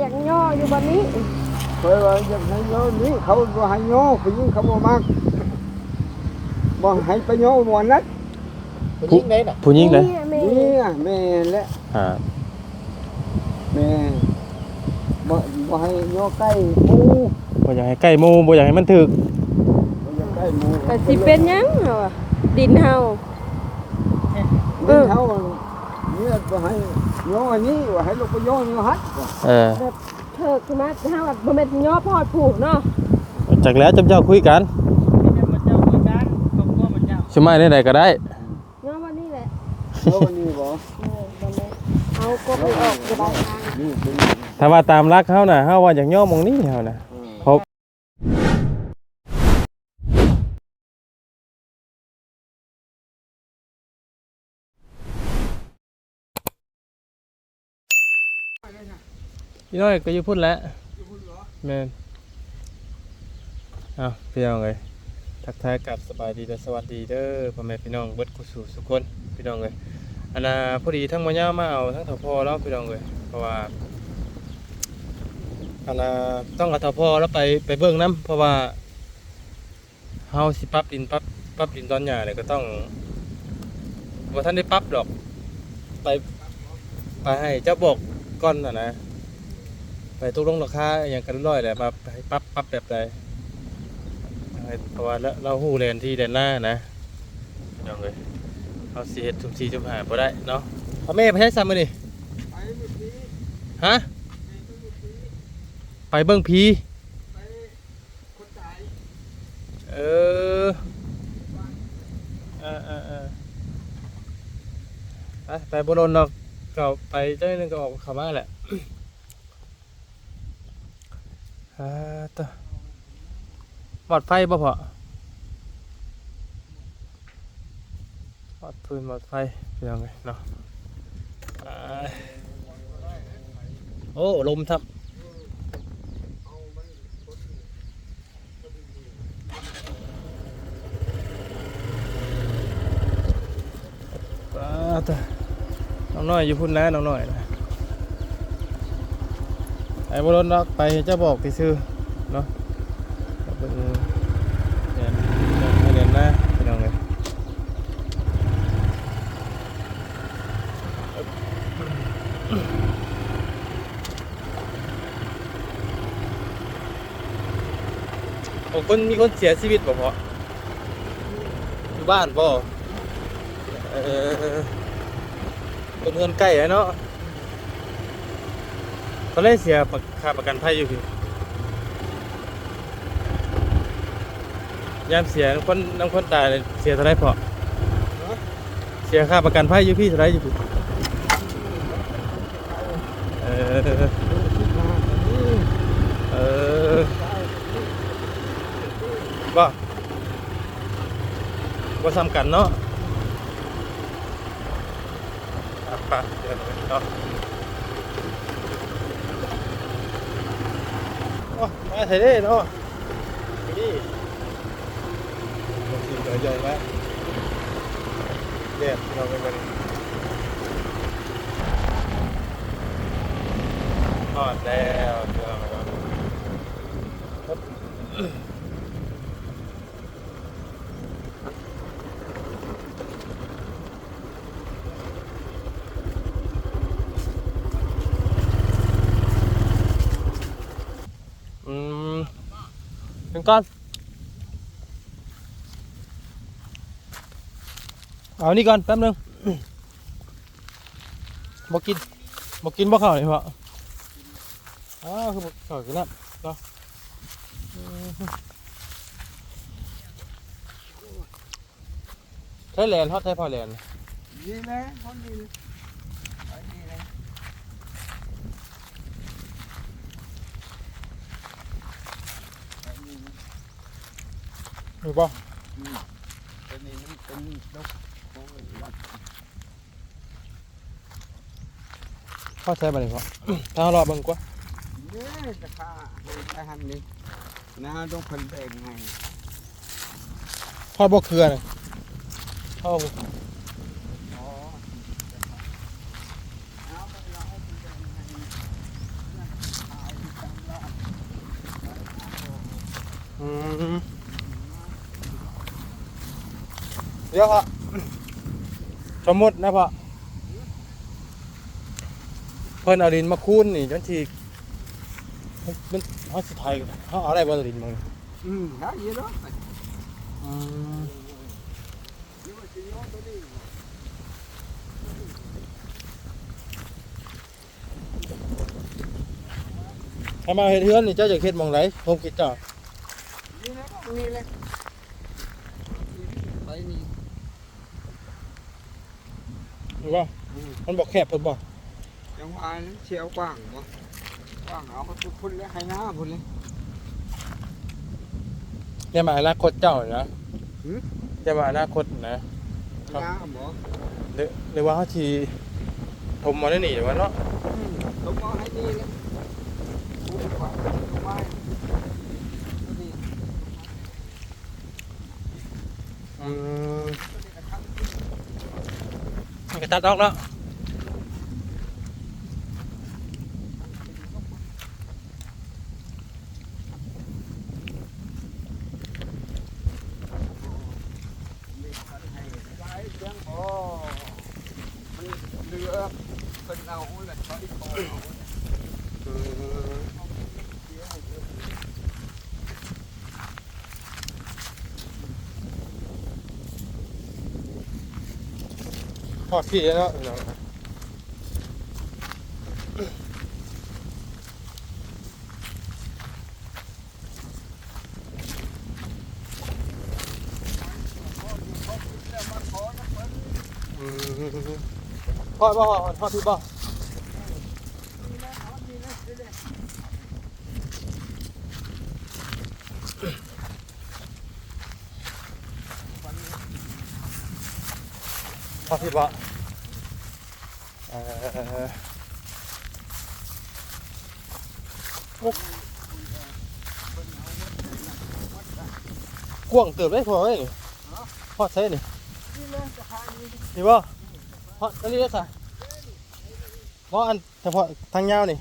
อยากย่ออยู่บนนี้เคยว่าอยากให้โยนนี่เขาบ่ให้โยผู้หญิงเขาบ่มักบ่ให้ไปโยบ่นั้นผู้หญิงได้น่ะผู้หญิงเลยแม่นี่อะแม่และอ่าแม่บ่บ่ให้โยใกล้หมู่บ่อยากให้ใกล้หมู่บ่อยากให้มันถึกบ่อยากใกล้หมู่ก็สิเป็นหยังเหรอดินเฮาเออเขาเนี่ยบ่ให้โยอันนี้ว่าให้ลูกไปโยนี่ฮัดเออแบบเถิกขึ้นมาเฮาแบบบ่แม่นย่อพอดผูกเนาะจากแล้วจำเจ้าคุยกันชิมาได้ใดก็ได้ย่อวันนี้แหละโยอันนี้บ่เออบ่แม่นเอาก็ไปออกสบายทางนี่เป็นถ้าว่าตามรักเฮาน่ะเฮาว่าอยากย่อหมองนี้เฮาน่ะเพราะ พี่น้อยก็อยู่พุ่นแล้วแมนเอาพี่น้องเลยทักทายกับสบายดีและสวัสดีเด้อพ่อแม่พี่น้องเบิดกุสู่สุกคนพี่น้องเลยอันน่ะพอดีทั้งมะย่ามาเอาทั้งถอพอแล้วพี่น้องเลยเพราะว่าอันน่ะต้องเอาถอพอแล้วไปไปเบิ่งน้ำเพราะว่าเฮาสิปรับดินปรับปรับดินตอนหญ้าเนี่ยก็ต้องบ่าทันได้ปรับดอกไปไปให้เจ้าบอกก่อนน่ะนะ ไปตกลงราคาอย่างกันร้อยแหละมาให้ปรับปรับแบบใดเพราะว่าเราเราหู้แลนที่แดนหน้านะพี่น้องเลยเอาสีเห็ดชุมชีชุมหาบ่ได้เนาะพ่อแม่ไปใช้ซ้ำมาดิฮะไปเบิ่งผีเออเออเออเออไปไปบรนเนาะก็ไปเจ้าหนึ่งก็ออกข้ามาแหละ อ่าต่อหมอดไฟบ่พอหมอดพื้นหมอดไฟเป็นยังไงเนาะโอ้ ลมทับอ่าต่อน้องน้อยอยู่พุ่นนะน้องน้อยนะ ไอ้บรถเนาะไปเจะบอกไปซื้อเนาะเบิ่งเรียนเรียนนะพี่น้องเลยโอ้คนมีคนเสียชีวิตบ่พออยู่บ้านบ่เออเป็นเงินใกล้อะเนาะ ตอนแรกเสียค่าประกันภัยอยู่พี่ยามเสียน้ำคนน้ำคนตายเลยเสียเท่าไรพอเสียค่าประกันภัยอยู่พี่เท่าไรอยู่พี่เออเออบ่บ่ซ้ำกันเนาะอะไปเดี๋ยวเนาะ โอ้ มาเถอะเด้เนาะนี่ลงทีมใหญ่ๆแล้วเด็ดเราไปกันทอดแล้วเดี๋ยวเราไปก่อนปึ๊บอืมถึง ก่อน เอานี่ก่อนแป๊บนึงบอกกินบอกกินบอกข้าวเลยพ่ออ้าวคือบอกข้าวกินแล้วเนาะอืมใช้แลนฮอตใช้พอแลนนี่แหละคนดีไปนี่แหละไปนี่นะ มีบ่เปนี่มันเป็นดอกโอ้ยวัดเข้าใช้มาเลยพ่อถ้ารอเบิ่งกว่าเนี่ยจะฆ่าให้ไปหันนี่นะต้องเพันแบ่งให้พ่อบ่เครือน่ะพ่อเอาไปแล้วเอาไปแบ่งให้ อืมเดี๋ยวพ่อสมมตินะพ่อเพิ่นเอาดินมาคูนนี่จังทีมันเฮาสิไทยเฮาเอาอะได้บ่ดินมึงอืมได้เยอะเนาะอืมถ้ามาเฮ็ดเฮือนนี่เจ้าจะเฮ็ดมองไหนผมคิดจ้านี่แหละนี่แหละไปนี่ หรือว่ามันบอกแคบเพิ่นบ่จังหวะนั้นเชียวกว้างบ่กว้างเอาไปพุ่นเลยให้หน้าพุ่นเลยเนี่ยมาอนาคตเจ้านะหือจะมาอนาคตนะหน้าบ่หรือหรือว่าเขาทีผมมาได้หนีหรือว่าเนาะอืมต้องเอาให้ดีเลยพุ่นกว้างเอาไว้นี่อืม มันก็ตัดออกแล้ว ไว้เรื่องบ่มันเหลือเพิ่นเอาแหละเขาอีกพอเอา พอพี่แล้วเนาะอืมพ่อพ่อพ่อพี่พ่อพ่อพี่พ่ กว้างเติบได้พอเอ้ยพอใช่นี่นี่เลยจะขายนี่นี่บ่เพราะตอนนี้ได้สะเพราะอันเฉพาะทางยาวนี่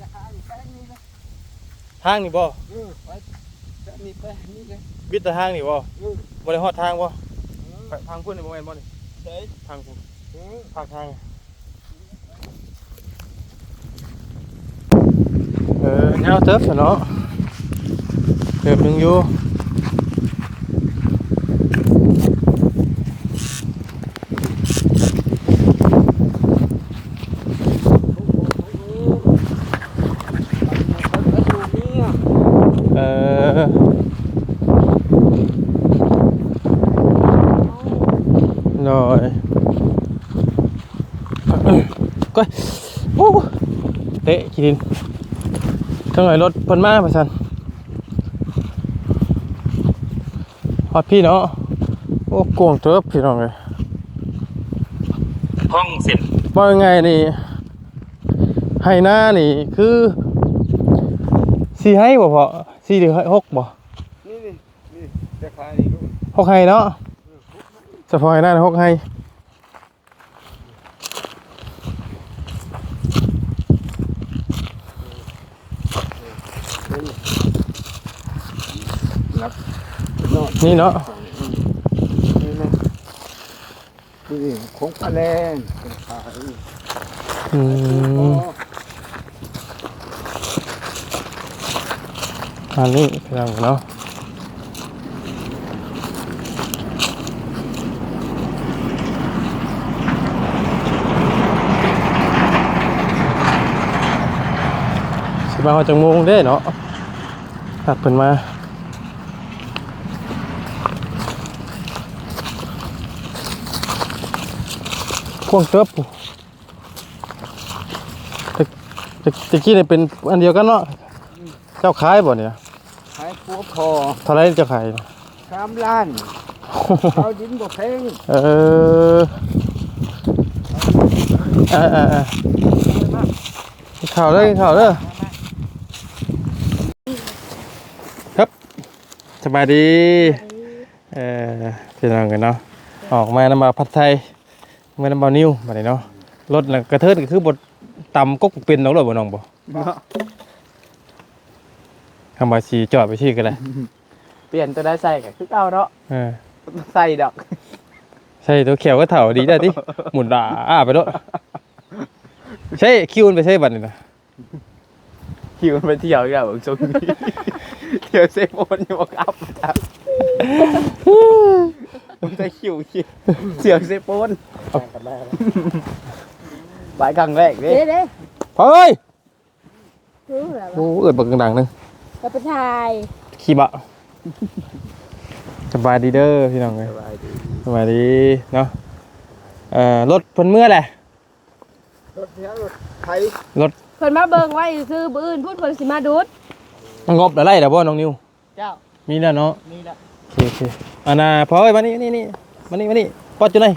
จะขายแป้งนี่เลยทางนี่บ่เออไปจะนี่ไปนี่เลยบิดแต่ทางนี่บ่เออบ่ได้ฮอดทางบ่เออไปทางพุ่นนี่บ่แม่นบ่นี่ เฮ้ยทางพุ่นเออภาคทางเออยาวเติบซะเนาะเติบหนึงอยู่เออหน่อย ก้อยโอ้เตะขี้ดินจังไงรถเพิ่นมาประสันฮ อดพี่เนาะโอ้โกงเติบพี่น้องเลยห้องเสร็จว่ายังไงนี่ให้หน้านี่คือสี่ให้บ่พอสี่หรือหกบ่นี่นี่นี่จะขายนี่ลูกหกให้เนาะ เฉพาะให้หน้านี่หกให้นี่เนาะนี่นะนี่ของปลาแลนเป็นขาอืมอันนี้พี่น้องเนาะ มาเขาจังงงเด้เนาะตัดเพิ่นมาพวงเติบปุ๊ตะตะตะกี้เนี่ยเป็นอันเดียวกันเนาะเจ้าขายบ่เนี่ยขายปัวคอเท่าไรเจ้าขายสามล้านเอาดินบ่แพงเออเออเออเออข่าวเลยข่าวเลยครับส บายดีเออพี่น้องกันเนาะออกมานำมาพัดไทยมานำมานิ้วมาเลยเนาะรถน่ะกระเทิดก็คือบทต่ำกกเป็นน้องเลยบ่น้องบ่คำว่าสีจอดไปชื่อกันเลยเปลี่ยนตัวได้ใส่ก็คือเก่าเนาะเออใส่ดอกใช่ตัวเขียวก็เถ่าดีได้ดิหมุนด่าอ้าไปด้วยใช่คิวมันไปใช่บัตรนี่นะ คิวมันไปเที่ยวอีกแล้วบางช่วงนี้เที่ยวเซโฟนอยู่บอกอัพครับมันจะคิวคิวเสี่ยวเซโฟนไปครั้งแรกเด้เด้เด้เฮ้ยรู้แล้วโอ้เอิดบักดังๆนึงเราไปถ่ายขี้บะสบายดีเด้อพี่น้องเลยสบายดีสบายดีเนาะเอ่อรถเพิ่นเมื่อแหละรถเสียรถไถ เพิ่นมาเบิ่งไว้คือบื้ออื่นพูดเพิ่นสิมาดูดงบอะไรเดี๋ยวบ่น้องนิว เจ้ามีแล้วเนาะมีละโอเคโอเคอันน่ะพอเอ้ยมานี่นี่นี่มานี่มานี่ปอดจุไหน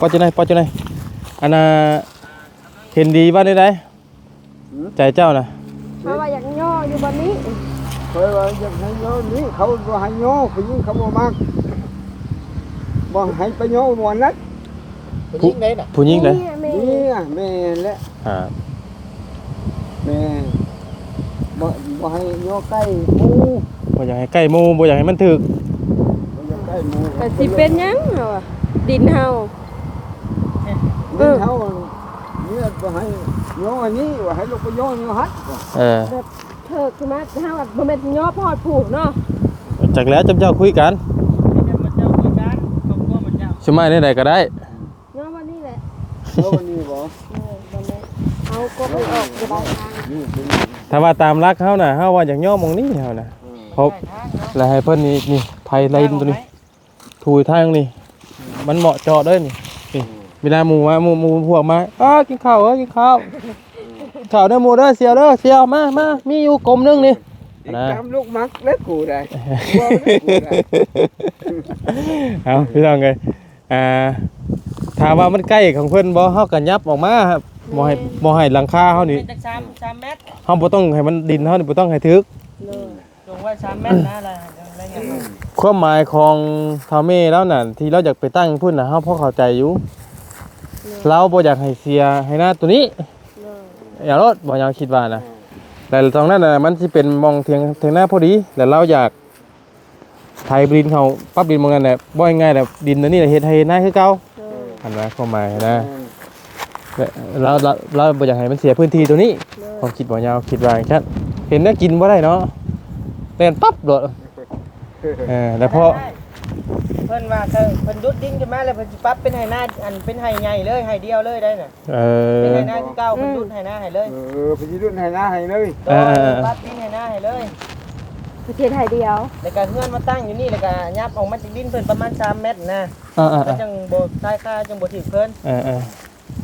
ปอดจุไหนปอดจุไหนอันน่ะเห็นดีบ้านได้ไดใจเจ้าน่ะเพราะว่าอยากย่ออยู่บนนี้เคยว่าอยากให้ย่อนี่เขาบ่ให้ย่อผู้หญิงเขาบ่มักบ่ให้ไปย่อวันนั้น ผู้หญิงได้น่ะผู้หญิงเลยนี่แม่นี่อะแม่และอ่าแม่บ่บ่ให้ย่อใกล้หมู่บ่อยากให้ใกล้หมู่บ่อยากให้มันถึกบ่อยากใกล้หมู่แต่สิเป็นหยังเหรอวะดินเฮาเอนี่อเขาเนี่ยบ่ให้ย่ออันนี้ว่าให้ลูกไปย่ออยู่ฮัดเออเธอคือมาเฮาแบบบ่แม่นย่อพอดผูกเนาะจากแล้วจำเจ้าคุยกันสมัยนี้ใดก็ได้ ย่อวันนี้แหละ ย่ออันนี้บ่เออบ่แม่นเอากบไปออกสบายทางนี่เป็นถ้าว่าตามรักเขาน่ะเฮาว่าอยากย่อหมองนี้เฮาน่ะเขาแล้วให้เพิ่นนี่นี่ไผไลน์ตัวนี้ถูทางนี่ มันเหมาะเจาะเด้อนี่นี่เวลาหมู่มาหมู่หมู่พวกมาอ้ากินข้าวเอ้ยกินข้าวกินข้าวเด้อหมู่เด้อเสียวเด้อเสียวมามามีอยู่กลมหนึงนี่อีกนะตามลูกมักและกูได้ว่าและกูได้ เอาพี่น้องเลยอ่า ถามว่ามันใกล้ของเพิ่นบ่เฮาก็ยับออกมาครับบ่ให้บ่ให้หลังคาเฮานี่จากสามสามเมตรเฮาบ่ต้องให้มันดินเฮานี่บ่ต้องให้ถึกเลยลงไว้สามเมตรนะอะไรอะไรเงี้ยความหมายของทาเม่แล้วน่ะ ที่เราอยากไปตั้งพุ่นน่ะเฮาพอเข้าใจอยู่เราบ่อยากให้เสียให้หน้าตัวนี้เลยอย่ารถบ่อยากคิดว่านะแต่ตรงนั้นน่ะมันสิเป็นมองเทียงเทียงหน้าพอดีแล้วเราอยากไทยดินเขาปรับดินหมองนั้นน่ะบ่ง่ายๆแบบดินตัวนี้น่ะเฮ็ดให้หน้าคือเก่าเลย อันนั้นความหมายนะและเราเราเราบ่อยากให้มันเสียพื้นที่ตัวนี้เลยผมคิดบ่ยาวคิดว่าอย่างนั้นเห็นน่ากินบ่ได้เนาะเล่นปั๊บโดดเออแล้วพอเพิ่นว่าเธอเพิ่นยุดดิ้นขึ้นมาแล้วเพิ่นสิปรับเป็นไหหน้าอันเป็นไหใหญ่เลยไหเดียวเลยได้น่ะเอเป็นอไหหน้าที่เก่าเพิ่นยุดไหหน้าให้เลยเออไปยืนให้หน้าให้เลยโดยปรับดิ้นไหหน้าให้เลย ประเทศไทยเดียว แล้วก็เฮือนมาตั้งอยู่นี่แล้วก็ยับออกมาจากดินเพิ่นประมาณ3เมตรนะอ่ามันจังบ่ใต้ค่าจังบ่ถึกเพิ่นๆเออ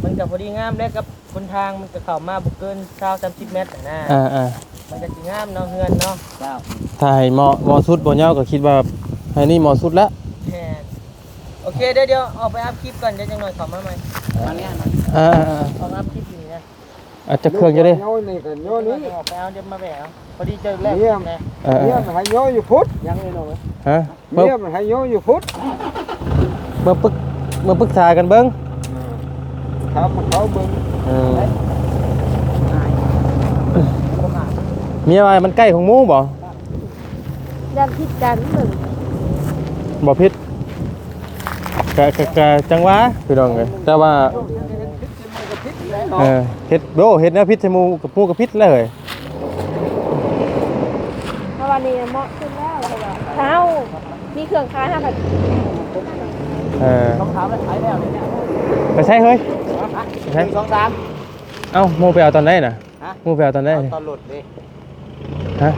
มันก็พอดีงามเลยกับคนทางมันก็เข้ามาบ่เกิน20 30เมตรนะๆอ่ามันก็สิงามเนาะเฮือนเนาะเจ้าๆถ้าให้เหมาะเหมาะสุดบ่ยาวก็คิดว่าให้นี่เหมาะสุดแล้วแม่นโอเคเดี๋ยวเดี๋ยวออกไปอัพคลิปก่อนเดี๋ยวจังหน่อยเข้ามาใหม่มาเนี่ยมาอ่าออกอัพคลิปอยู่นี่นะๆ อาจจะเครื่องจะได้ย่อนี่กันย่อเดี๋ยวนี้ออกไปเอาเดี๋ยวมาแบกเอาพอดีเจอแรกเยี่ยมนะเออเนี่ยมันให้ย่ออยู่พุทธยังเลยเนาะฮะเมื่อเนี่ยมันให้ย่ออยู่พุทธเมื่อปรึกเมื่อปรึกษากันเบิ่งถามเขาเบิ่งเออมีอะไรมันใกล้ของหมู่บ่ดันพิดกันหนึ่งบ่ผิดกะกะกะจังหวะพี่น้องเอ้ยแต่ว่า เออเฮ็ดโบเฮ็ดแนวพิษใส่หมู่กับหมู่กับพิษเลย เพราะวันนี้เหมาะขึ้นแล้วเพราะว่าเท้ามีเครื่องค้าห้าพันเออต้องถามแล้วใช้แล้วเนี่ยไปใช่เฮ้ยหนึ่งสองสามเอ้าหมู่ไปเอาตอนไหนน่ะฮะหมู่ไปเอาตอนไหนเอาตอนหลุดดิฮะ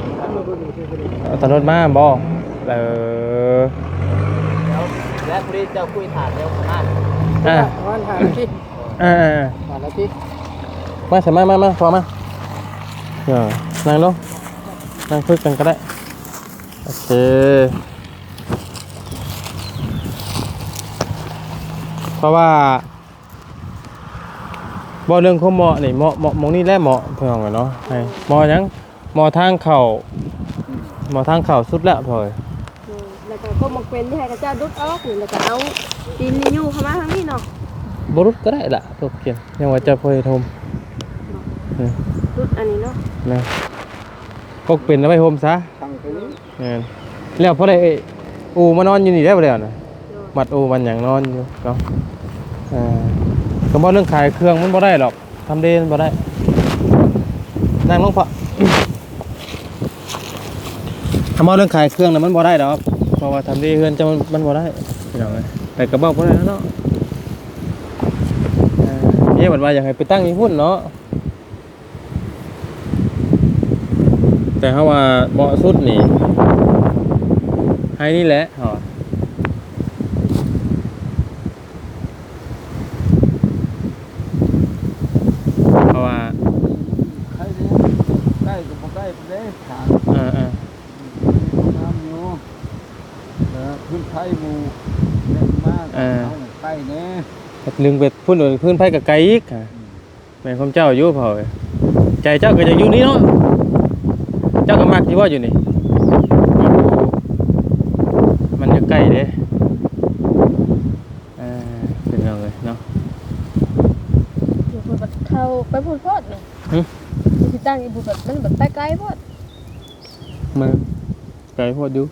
เอาตอนรถมาบ่เออแล้วแล้วพอดีเจ้าคุยถามเร็วมากอ่าวันถามที่ อ่าอ่าอ่าถามแล้วที่มาใช่มามามาพอมาเดี๋ยวนั่งลงนั่งคุยกันก็ได้ โอเคเพราะว่าบ่เรื่องของเหมาะนี่เหมาะเหมาะหมองนี่แหละเหมาะเพื่อนกันเนาะให้เหมาะหยังเหมาะทางเข่าเหมาะทางเข่าสุดแล้วพอยแล้วก็พวกมักเป็นที่ให้กระเจ้าดุดออกหรือแล้วก็เอาดินนี่ยู่เข้ามาทางนี้เนาะ บรุษก็ได้ละตัวเกียนยังว่าจะพอยโทมรุดอันนี้เนาะนะพกเป็นแล้วไปโฮมซะทางตัวนี้แม่นแล้วพอได้อูมานอนอยู่นี่ได้บ่แล้วนะมัดอูมันหยังนอนอยู่เนาะอ่าก็บ่เรื่องขายเครื่องมันบ่ได้หรอกทำเดนบ่ได้นั่งลงพอทำเอาเรื่องขายเครื่องน่ะมันบ่ได้ดอกเพราะว่าทำดีเฮือนจะมันมันบ่ได้พี่น้องเอ้ยแต่ก็บอกบ่ได้แล้วเนาะเอ่อ เอ๊ะบันว่าอยากให้ไปตั้งอยู่พุ่นเนาะแต่เฮาว่าเหมาะสุดนี่ให้นี่แหละว่า ใครเนี่ยใกล้กับบ่ใกล้ไปเลยทาง เออ น้ำอยู่เออพื้นไทยหมู่เล่นมากเอาใกล้แน่ ๆ ลึงไปพุ่นอื่นพื้นไผกับไกลอีกอะแม่นความเจ้าอยู่เผาเอ้ยใจเจ้าก็จะอยู่นี่เนาะเจ้าก็มักที่ว่าอยู่นี่มันอยู่ใกล้เด้เออเป็นยังไงเนาะอยู่บนบัดเท่าไปพูดโพดนี่หึที่ตั้งอีบุแบบมันแบบไปไกลโพดมาไกลโพดอยู่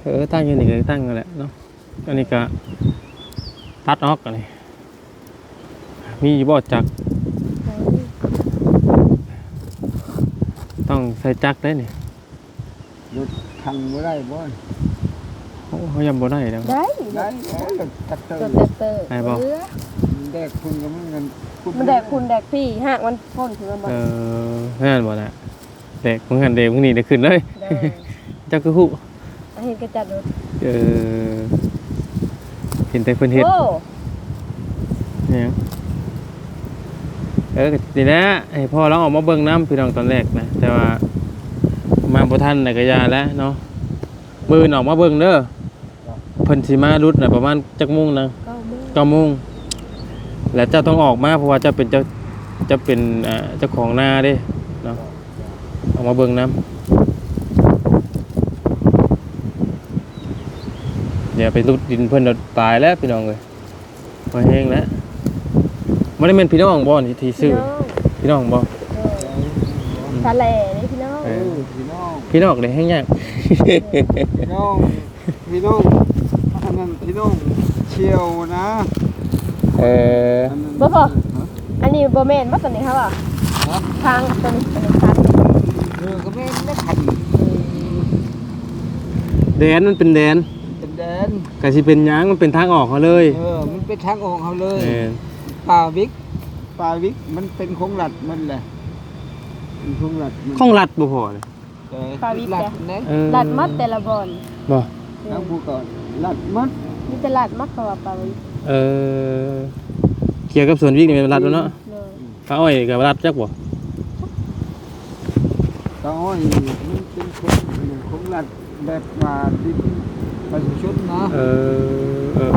เออตั้งอยู่นี่ก็ตั้งกันแหละเนาะ อันนี้ก็ตัดออกอันนี้มีอยู่บ่จักรไปต้องใส่จักรได้นี่รถทางบ่ได้บ่โอ้เขายังบ่ได้แล้วได้ได้แล้วตัดเตอตัวร์แตกเตอร์ได้บ่เรือแดกคุณก็มันเงินมันแดกคุณแดกพี่หากมันพ่นถึงมันบ่เออนั่นบ่ละเด็กมึงหันเด็กมึงนี่ได้ขึ้นเลยได้เจ้าคือฮู้อาเห็นกระจัดรถเออ เห็นแต่เพิ่นเฮ็ดโอ้เนี่ยเออก็นี่นะให้พ่อเราออกมาเบิ่งน้ำพี่น้องตอนแรกนะ แต่ว่ามาบ่ทันน่ะก็ยาแล้วเนาะมื้ออนออกมาเบิ่งเด้อเพิ่นสิมารุดน่ะประมาณจักโมงนะเก้าโมงเก้าโมงแล้วเจ้าต้องออกมาเพราะว่าเจ้าเป็นเจ้าเจะเป็นเอ่อเจ้าของนาเด้เนาะออกมาเบิ่งน้ำ อย่าไปรุดดินเพิ่นเราตายแล้วพี่น้องเลยมาแห้งแล้วไม่ได้เป็นพี่น้องบ่นี่ที่ซื้อพี่น้องพี่น้องบ่เออทะเลนี่พี่น้องเอเอออพี่น้องพี่น้องเลยแห้งยากพี่น้องพี่น้องอันนั้นพี่น้องเชียวนะเอออันนั้นบ่พออันนี้บ่แม่นบ่ตัวนี้ครับอะทางตัวนี้ตัวนี้ครับเออก็ไม่ได้ขันแดนมันเป็นแดนเป็นแดน ก็สิเป็นหยังมันเป็นทางออกเขาเลยเออ มันเป็นทางออกเขาเลยเออป่าวิกป่าวิกมันเป็นของหลัดมันแหละเป็นของหลัดมันข้องรัดบ่พอเลยเออหลัดนะเออลัดมัดแต่ละบอนบ่แล้วผู้ก่อนหลัดมัดมีแต่ลัดมัดก็ว่าไปเออเกี่ยวกับสวนวิ่งนี่เป็นรัดแล้วเนาะเลยปลาอ้อยกับรัดจักบ่ตาอ้อยมันเป็นของของหลัดแบบว่าดิน ประชาชนนะเออเออ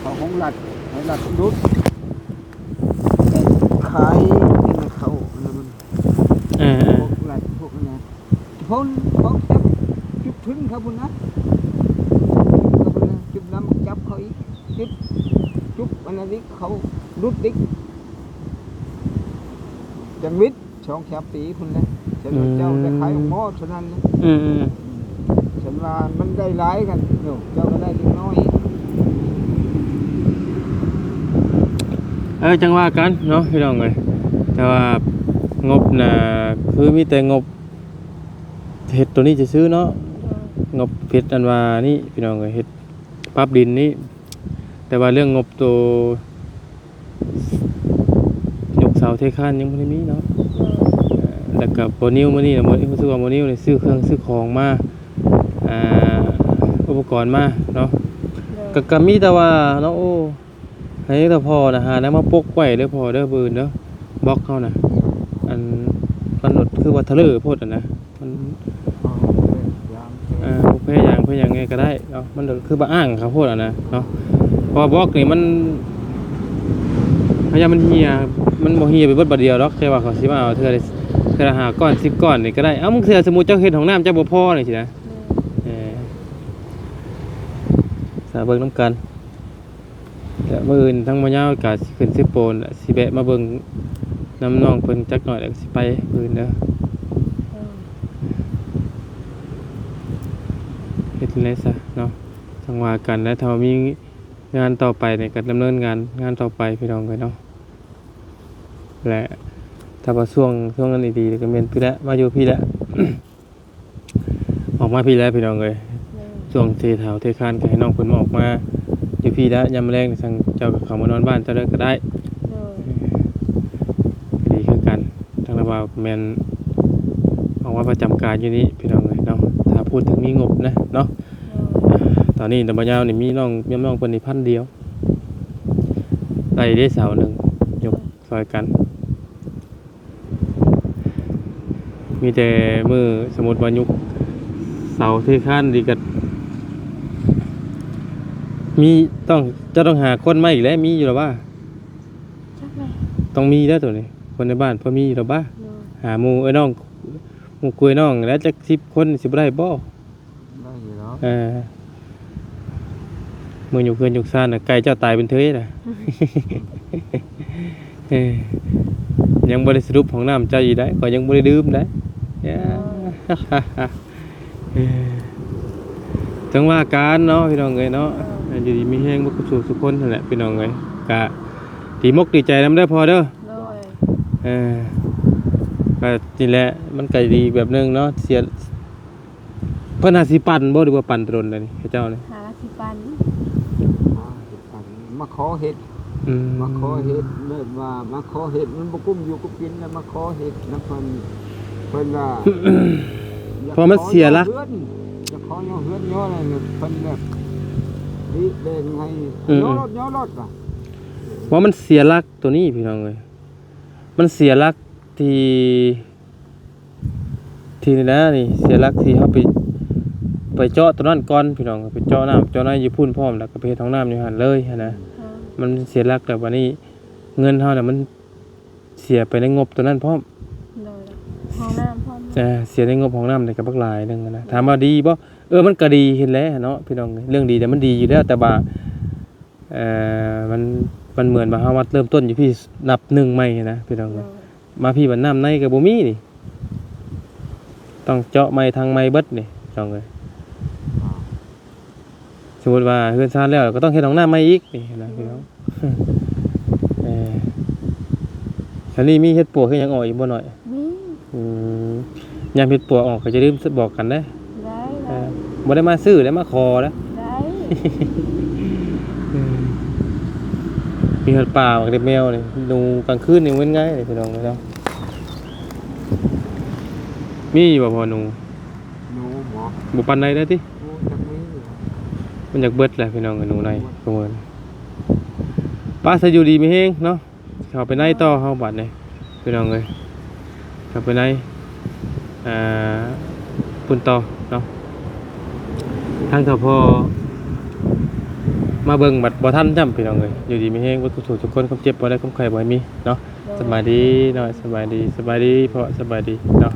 เขาของหลัดให้หลัดรุดแต่ขายนี่เขาอันนั้นมันเออพวกหลัดพวกนั้นพวกพวกจับจุดพึ่งครับคุณนะเขาบุญนะจุดน้ำจับเขาอีกจุดจุบอันนั้นดิเขารุดดิกจังวิทย์ช่องแคบปีคุณนะฉันว่าเจ้าได้ขายของหม้อเท่านั้นนะอืมอืมฉัน ว่ามันได้หลายกันเดี๋ยวเจ้าก็ได้เล็กน้อยเออจังว่ากันเนาะพี่น้องเอ้ยแต่ว่างบน่ะคือมีแต่งบเฮ็ดตัวนี้จะซื้อเนาะงบเฮ็ดอันว่านี่พี่น้องเอ้ยเฮ็ดปรับดินนี่แต่ว่าเรื่องงบตัวยกเสาเทคานยังบ่ได้มีเนาะเอ่อแล้วก็โมนิวมานี่นะโมนิวรู้สึกว่าโมนิวเนี่ยซื้อเครื่องซื้อของมา อ่าอุปกรณ์มาเนาะก็ก็มีแต่ว่าเนาะโอ้ให้แต่พอนะหาแล้วมาปกไว้เด้อพอเด้อเบืนเด้อบล็อกเขานะอันกำหนดคือว่าทะเลโพดอะนะมันอ่าพวกเพยางเพยางไงก็ได้เนาะมันคือบ่อ้างเขาโพดอะนะเนาะเพราะว่าบล็อกนี่มันพยายามมันเหี่ยมันบ่เหี่ยไปเบิดบัดเดียวหรอกแค่ว่าเขาสิมาเอาเทื่อละเทื่อละหาก้อน10ก้อนนี่ก็ได้เอ้ามึงเทื่อสมมุติเจ้าเฮ็ดของน้ำเจ้าบ่พอนี่สินะ เออสาเบิ่งน้ำกันและมื้ออื่นทั้งบ่ยาวก็สิขึ้นสิโปนและสิแวะมาเบิ่งน้ำน้องเพิ่นจักหน่อยแล้วก็สิไปมื้ออื่นเด้อเออเฮ็ดไรซะเนาะจังว่ากันและถ้ามีงานต่อไปเนี่ยก็ดำเนินงานงานต่อไปพี่น้องกันเนาะและถ้าว่าช่วงช่วงนั้นดีๆก็แม่นพี่แล้วมาอยู่พี่แล้วออกมาพี่แล้วพี่น้องเลยเออ ช่วงเทเท้าเทคานก็ให้น้องเพิ่นมาออกมาอยู่พี่แล้วยามแรงนี่สั่งเจ้าก็เข้ามานอนบ้านเจ้าเด้อก็ได้เออดีคือกันทางระบาวแม่นออกมาประจำการอยู่นี้พี่น้องเลยเนาะถ้าพูดถึงมีงบนะเนาะเออตอนนี้ตำบลยาวนี่มีน้องมีน้องคนนี้พันเดียวได้ได้เสาหนึ่งยกซอยกัน มีแต่มือสมุดวันยุกเสาที่ข้านดีกัน มีต้องจะต้องหาคนมาอีกแล้วมีอยู่หรอว่าจักแม่ต้องมีแล้วตัวนี้ คนในบ้านพอมีอยู่หรอบ้าเออหาหมูไอ้น้องหมูกุยน้องแล้วจะสิบคนสิบได้บ่ได้อยู่แล้วเออมืออยู่เพื่อนอยู่ซ่านน่ะไก่เจ้าตายเป็นเทยน่ะ เออยังบริสรุปของน้ำใจอีกได้ก็ยังบริดื่มได้เนี่ยเออจังว่าการเนาะพี่น้องเอ้ยเนาะ อยู่ดีมีแห้งบุกสู่สุขคนนั่นแหละพี่น้องเอ้ยกะดีมกดีใจนำได้อพอเด้อ โดยเออก็นี่แหละมันก็ดีแบบนึงเนาะเสียเพิ่นหาสิปั่นบ่หรือว่าปั่นตรนเลยนี่เขาเจ้านี่หาสิปันมาเฮ็ดกันมาขอเห็ดอืมมาขอเห็ดเลิศว่ามาขอเห็ดมันบ่กุ้มอยู่กับกินแล้วมาขอเห็ดนะเพิ่นเพิ่นว่าเพราะมันเสียหลัก จะขอย่อเฮือนย่ออะไรเนี่ยเพิ่นแบบ นี่เด้งให้ย่อรถย่อรถว่ะว่ามันเสียหลักตัวนี้พี่น้องเอ้ยมันเสียหลักที่ที่นี่นะนี่เสียหลักที่เฮาไปไปเจาะตัวนั้นก่อนพี่น้องไปเจาะน้ำเจาะน้ำอยู่พุ่นพร้อมแล้วก็ไปเฮ็ดท้องน้ำอยู่หั่นเลยหั้นนะเออมันเสียหลักแต่วันนี้เงินเฮาน่ะมันเสียไปในงบตัวนั้นพร้อม โดยห้องน้ำพร้อมเออเสียในงบของน้ำในกับบักหลายหนึงอะนะถามว่าดีบ่ เออมันก็ดีเห็นแล้วเนาะพี่น้องเรื่องดีแต่มันดีอยู่แล้วแต่ว่าเอ่อมันมันเหมือนว่าเฮามาเริ่มต้นอยู่พี่นับหนึ่งใหม่นะพี่น้องโดยมาพี่บัดน้ำในก็บ่มีนี่ต้องเจาะไม้ทางไม้เบิดนี่พี่น้องเอ้ยสมมุติว่าเฮือนซ่านแล้วก็ต้องเฮ็ดห้องน้ำใหม่อีกนี่นะพี่น้องเอออันนี้มีเฮ็ดปวกคือหยังออกอีกบ่หน่อยมีอืมยามเฮ็ดปวกออกก็จะลืมบอกกันได้ได้เอได้อ บ่ได้มาซื้อได้มาขอแล้วได้มีเห็ดป่ากับเด็กแมวนี่ดูกลางคืนนี่เว้นง่ายเลยพี่น้องเนาะมีอยู่บ่พอหนูหนูหมอบ่ปันใดได้ติหนูจักมีอยู่มันอยากเบิดแหละพี่น้องกับหนูในประเมินป้าสอยู่ดีมีแฮงเนาะเข้าไปในต่อเฮาบัดนี่พี่น้องเอ้ยเข้าไปในอ่าปุ่นต่อเนาะ ทางเจ้าพ่อมาเบิ่งบัดบ่ทันจำพี่น้องเอ้ยอยู่ดีมีแฮงบ่ทุกๆทุกคนความเจ็บบ่ได้ความไข้บ่ให้มีเนาะโดยสบายดีเนาะสบายดีสบายดีเพราะสบายดีเนาะ